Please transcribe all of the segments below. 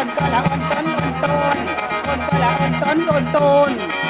ต้นตัวละอ่อนต้นอ่อนต้นต้นตัวละอ่อนต้นอ่อนต้นไอ้น้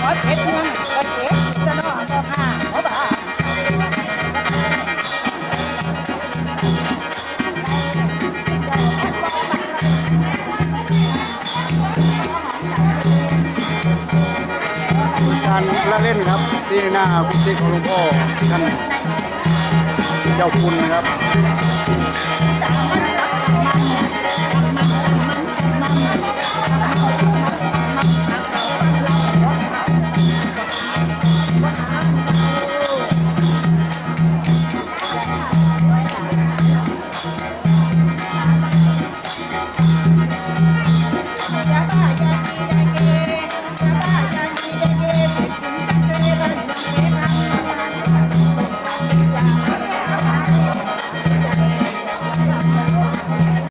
ขอเจ็ดเงินก็เจ็ดจะนอนก็ห้าราการละเล่นครับที่หน้ากุฏิของหลวงพ่อท่านเจ้าคุณนะครับ